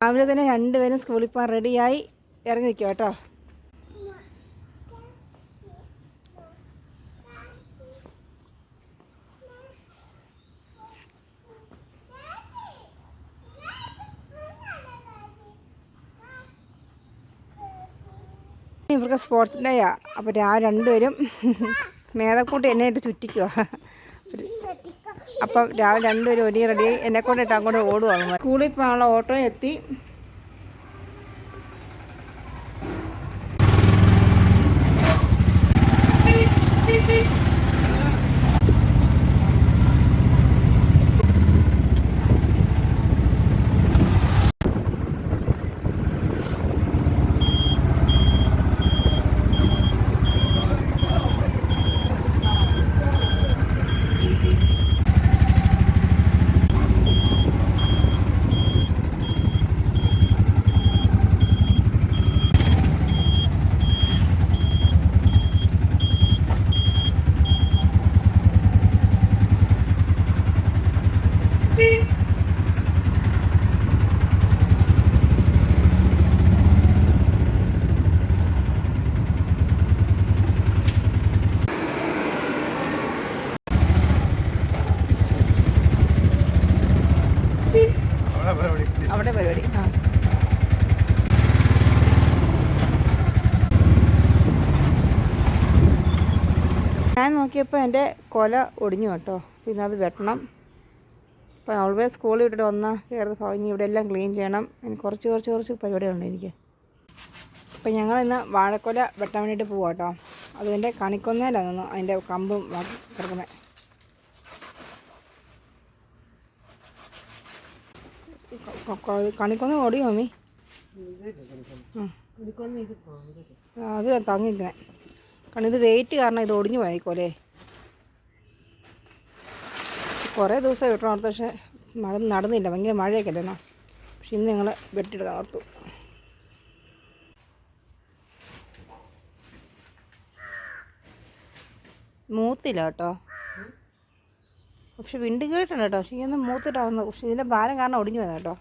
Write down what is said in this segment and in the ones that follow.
രാവിലെ തന്നെ രണ്ടുപേരും സ്കൂളിൽ പോകാൻ റെഡിയായി. ഇറങ്ങി നിൽക്കുക കേട്ടോ. ഇവർക്ക് സ്പോർട്സ് ഡേയാ അപ്പോൾ രാവിലെ രണ്ടുപേരും മേതക്കൂട്ടി എന്നെ ആയിട്ട് ചുറ്റിക്കുക അപ്പം രാവിലെ രണ്ടുപേരും ഒരു റെഡി എന്നെ കൊണ്ടിട്ട് അങ്ങോട്ട് ഓടുവാണ് സ്കൂളിൽ പോകാനുള്ള ഓട്ടോ എത്തി. അവിടെ പരിപാടി. ആ. ഞാൻ നോക്കിയപ്പോൾ എന്റെ കൊല ഒടിഞ്ഞു കേട്ടോ. പിന്നെ അത് വെട്ടണം. അപ്പോൾ ഓൾവേസ് സ്കൂളിൽ വിട്ടിട്ട് വന്ന കയറുന്ന ഭംഗി ഇവിടെ എല്ലാം ക്ലീൻ ചെയ്യണം. എനിക്ക് കുറച്ച് കുറച്ച് കുറച്ച് പരിപാടികളുണ്ട് എനിക്ക്. അപ്പം ഞങ്ങൾ ഇന്ന് വാഴക്കൊല വെട്ടാൻ വേണ്ടിയിട്ട് പോവാം കേട്ടോ. അതിന്റെ കണിക്കൊന്നേലാണ് അതിന്റെ കമ്പും കിടക്കുന്നത് കണിക്കൊന്ന ഉം. ആ, അത് തങ്ങിയിരിക്കണേ കാരണം ഇത് വെയിറ്റ് കാരണം ഇത് ഒടിഞ്ഞു പോയിക്കോലേ കുറേ ദിവസം വിട്ടണം പക്ഷേ മഴ നടന്നില്ല. ഭയങ്കര മഴയൊക്കെ അല്ലേന്നോ പക്ഷെ ഇന്ന് ഞങ്ങൾ വെട്ടിയെടുക്കാൻ ഓർത്തു മൂത്തില്ല കേട്ടോ. പക്ഷെ വിണ്ടും കയറിയിട്ടുണ്ട് കേട്ടോ. പക്ഷേ ഇങ്ങനെ മൂത്തിട്ടാവുന്നു പക്ഷെ ഇതിന്റെ ഭാരം കാരണം ഒടിഞ്ഞു വന്നു കേട്ടോ.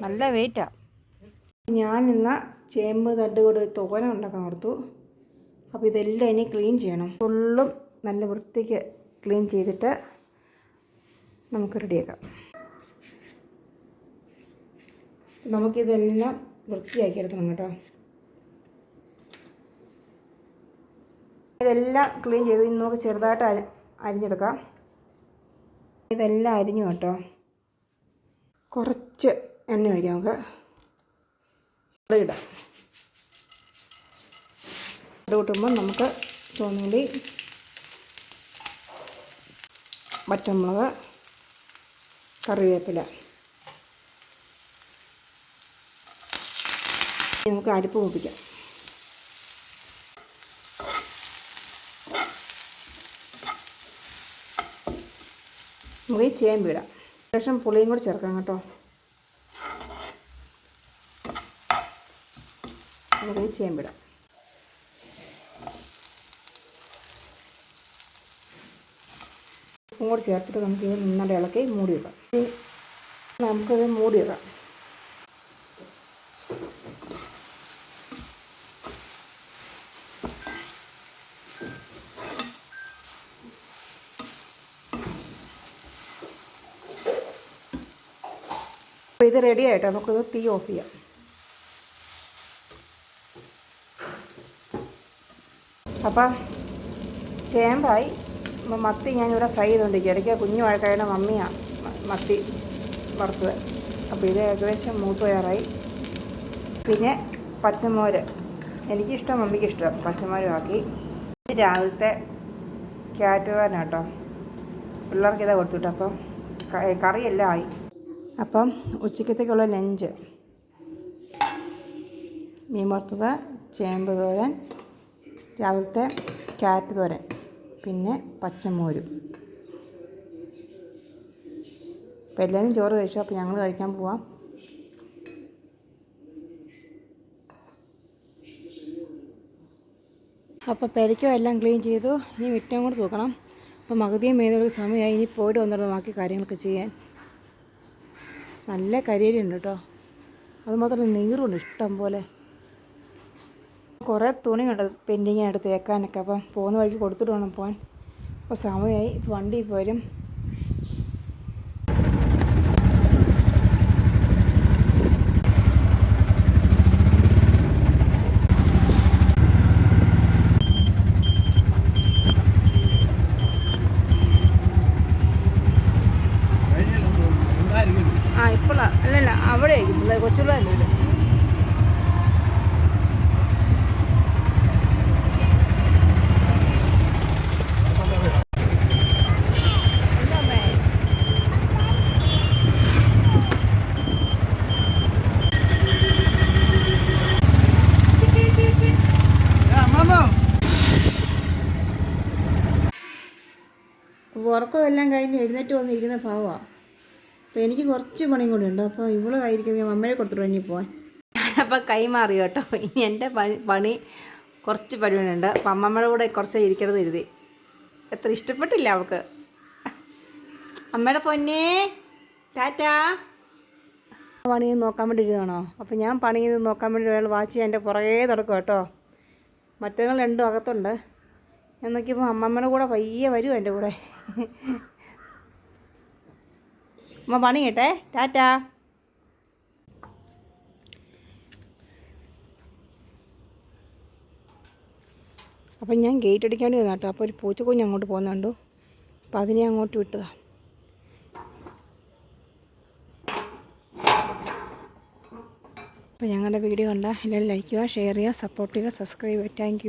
നല്ല വെയിറ്റാണ് ഞാൻ ഇന്ന് ചേമ്പ് ഒരു തോന ഉണ്ടാക്കാൻ ഓർത്തു. അപ്പോൾ ഇതെല്ലാം ഇനി ക്ലീൻ ചെയ്യണം. ഫുള്ളും നല്ല വൃത്തിക്ക് ക്ലീൻ ചെയ്തിട്ട് നമുക്ക് റെഡിയാക്കാം നമുക്കിതെല്ലാം വൃത്തിയാക്കി എടുക്കണം കേട്ടോ. ഇതെല്ലാം ക്ലീൻ ചെയ്ത് നമുക്ക് ചെറുതായിട്ട് അരി- അരിഞ്ഞെടുക്കാം. ഇതെല്ലാം അരിഞ്ഞു കേട്ടോ. കുറച്ച് എണ്ണ ഒഴിക്കാം നമുക്ക്. ഇടാം. കൂട്ടുമ്പോൾ നമുക്ക് ചുവന്നുള്ളി വറ്റമുളക് കറിവേപ്പില. നമുക്ക് അരിപ്പ് മൂപ്പിക്കാം. നമുക്ക് ഈ ചേമ്പ് ഇടാം ശേഷം പുളിയും കൂടി ചേർക്കാം കേട്ടോ. നമുക്ക് ഈ ചേമ്പിടാം ഉപ്പും കൂടി ചേർത്തിട്ട് നമുക്ക് ഇത് നന്നായിട്ട് ഇളക്കി മൂടി വെക്കാം നമുക്കത് മൂടി വെക്കാം അപ്പോൾ ഇത് റെഡി ആയിട്ടോ? നമുക്കിത് തീ ഓഫ് ചെയ്യാം. അപ്പം ചേമ്പായി. മത്തി ഞാനിവിടെ ഫ്രൈ ചെയ്തുകൊണ്ടിരിക്കുക ഇടയ്ക്ക് കുഞ്ഞു വഴക്കായുടെ മമ്മിയാണ് മത്തി വറുത്തത്. അപ്പോൾ ഇത് ഏകദേശം മൂത്ത് തയ്യാറായി പിന്നെ പച്ചമോര്. എനിക്കിഷ്ടം മമ്മിക്ക് ഇഷ്ടം പച്ചമോരും ആക്കി. ഇത് രാവിലത്തെ ക്യാറ്റ് കേട്ടോ പിള്ളേർക്ക് ഇതാ കൊടുത്തുട്ടോ അപ്പം കറിയെല്ലാം ആയി. അപ്പം ഉച്ചക്കത്തേക്കുള്ള ലഞ്ച്. മീൻ വറുത്തത് ചേമ്പ് തോരൻ രാവിലത്തെ ക്യാരറ്റ് തോരൻ പിന്നെ പച്ചമോരും. അപ്പോൾ എല്ലാവരും ചോറ് കഴിച്ചു? അപ്പോൾ ഞങ്ങൾ കഴിക്കാൻ പോവാം. അപ്പോൾ പെരയ്ക്കും എല്ലാം ക്ലീൻ ചെയ്തു. ഇനി മിറ്റം കൂടെ തൂക്കണം. അപ്പോൾ മകതിയും മേതൊരു സമയമായി. ഇനി പോയിട്ട് വന്നിട്ട് ബാക്കി കാര്യങ്ങളൊക്കെ ചെയ്യാൻ. നല്ല കരിയലുണ്ട് കേട്ടോ. അതുമാത്രം നീറുണ്ട് ഇഷ്ടം പോലെ. കുറേ തുണിയുണ്ട് പെൻഡിങ് ആയിട്ട് തേക്കാനൊക്കെ. അപ്പം പോകുന്ന വഴിക്ക് കൊടുത്തിട്ട് വേണം പോകാൻ. അപ്പോൾ സമയമായി. വണ്ടി പോരും ആ ഇപ്പോഴാണ് അല്ലല്ല അവിടെ ആയിരിക്കും കൊച്ചുള്ള വീട് ഉറക്കമെല്ലാം കഴിഞ്ഞ് എഴുന്നേറ്റ് വന്നിരിക്കുന്ന ഭാവമാണ് അപ്പോൾ എനിക്ക് കുറച്ച് പണിയും കൂടി ഉണ്ട്. അപ്പോൾ ഇവൾ ആയിരിക്കും ഞാൻ അമ്മയെ കൊടുത്തിട്ട് ഇനി പോവാൻ. അപ്പോൾ കൈമാറി കേട്ടോ. ഇനി എന്റെ പണി പണി കുറച്ച് പരിപാടിയുണ്ട് അപ്പം അമ്മമ്മയുടെ കൂടെ കുറച്ച് ഇരിക്കണത് എഴുതി. എത്ര ഇഷ്ടപ്പെട്ടില്ല അവൾക്ക്. അമ്മയുടെ പൊന്നേ ടാറ്റാ. പണി നോക്കാൻ വേണ്ടി ഇരുന്നാണോ അപ്പോൾ ഞാൻ പണി നോക്കാൻ വേണ്ടി ഒരാൾ വാച്ച് എന്റെ പുറകേ നടക്കും കേട്ടോ. മറ്റങ്ങൾ രണ്ടും അകത്തുണ്ട്. ഞാൻ നോക്കിയപ്പോൾ അമ്മമ്മയുടെ കൂടെ പയ്യെ വരും എന്റെ കൂടെ. അമ്മ പണി കേട്ടെ ടാറ്റാ. അപ്പം ഞാൻ ഗേറ്റ് അടിക്കാൻ വന്നു കേട്ടോ അപ്പോൾ ഒരു പൂച്ചക്കുഞ്ഞ് അങ്ങോട്ട് പോകുന്നുണ്ടു അപ്പോൾ അതിനെ അങ്ങോട്ട് വിട്ടതാ. അപ്പോൾ ഞങ്ങളുടെ വീഡിയോ കണ്ട എല്ലാവരും ലൈക്ക് ചെയ്യുക ഷെയർ ചെയ്യുക സപ്പോർട്ട് ചെയ്യുക സബ്സ്ക്രൈബ് ചെയ്യുക താങ്ക്